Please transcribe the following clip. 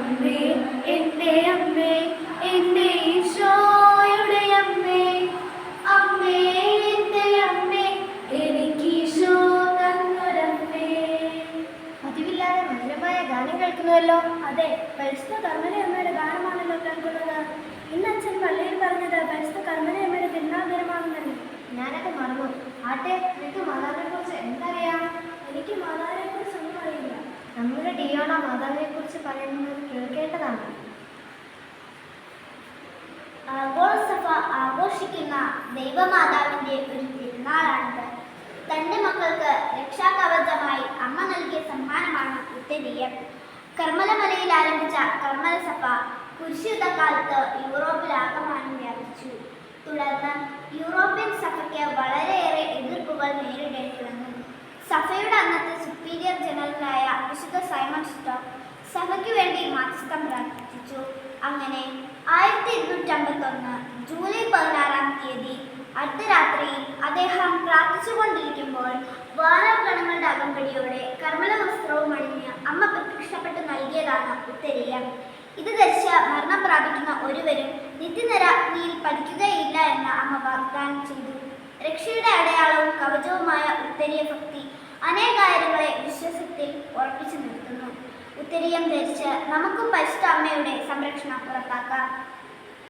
അമ്മേ എന്റെ അമ്മേ എന്റെ ഈശോയുടെ അമ്മേ. അമ്മേ എന്റെ അമ്മേ എനിക്ക് ഈശോ തന്നൊരമ്മേ. പതിവില്ലാതെ മനോഹരമായ ഗാനം കേൾക്കുന്നുവല്ലോ. അതെ പരിശുദ്ധ കർമ്മന അമ്മയുടെ ഗാനമാണല്ലോ കേൾക്കുന്നത്. ഇന്ന് അച്ഛൻ പള്ളിയിൽ പറഞ്ഞത് പരിശുദ്ധ കർമ്മന അമ്മയുടെ തിരുനാൾ ദിനമാണെന്നല്ലേ ഞാനത് മറന്നു. ആട്ടെ നിനക്ക് മാതാവിനെ കുറിച്ച് എന്തറിയാം? എനിക്ക് മാതാവിനെ കുറിച്ച് ഒന്നും അറിയില്ല. നമ്മുടെ ഡിയോണ മാതാവിനെ പറയുന്നത് കേൾക്കേണ്ടതാണ്. ആഗോളസഭ ആഘോഷിക്കുന്ന ദൈവമാതാവിന്റെ ഒരു തിരുനാളാണിത്. തന്റെ മക്കൾക്ക് രക്ഷാകവചമായി അമ്മ നൽകിയ സമ്മാനമാണ് ഉത്തരീയം കർമ്മലമലയിൽ ആരംഭിച്ച കർമ്മല സഭ കുരിശുദ്ധകാലത്ത് യൂറോപ്പിലാകമാനം വ്യാപിച്ചു. തുടർന്ന് യൂറോപ്യൻ സഭയ്ക്ക് വളരെയേറെ എതിർപ്പുകൾ നേരിടേണ്ടി വന്നു സഭയുടെ സഭയ്ക്ക് വേണ്ടി മാധ്യസ്ഥം പ്രാർത്ഥിച്ചു അങ്ങനെ ആയിരത്തി ഇരുന്നൂറ്റമ്പത്തൊന്ന് ജൂലൈ പതിനാറാം തീയതി അർദ്ധരാത്രിയിൽ അദ്ദേഹം പ്രാർത്ഥിച്ചുകൊണ്ടിരിക്കുമ്പോൾ വാനഗണങ്ങളുടെ അകമ്പടിയോടെ കർമ്മല വസ്ത്രവും അണിഞ്ഞ് അമ്മ പ്രത്യക്ഷപ്പെട്ട് നൽകിയതാണ് ഉത്തരീയം. ഇത് ധരിച്ച മരണം പ്രാപിക്കുന്ന ഒരുവരും നിത്യനിരാഗ്നിയിൽ പഠിക്കുകയില്ല എന്ന് അമ്മ വാഗ്ദാനം ചെയ്തു. രക്ഷയുടെ അടയാളവും കവചവുമായ ഉത്തരീയ ഭക്തി അനേകാര്യങ്ങളെ വിശ്വാസത്തിൽ ഉറപ്പിച്ചു നിർത്തുന്നു ഉത്തരീയം ധരിച്ച് നമുക്കും പരിശുദ്ധ അമ്മയുടെ സംരക്ഷണം ഉറപ്പാക്കാം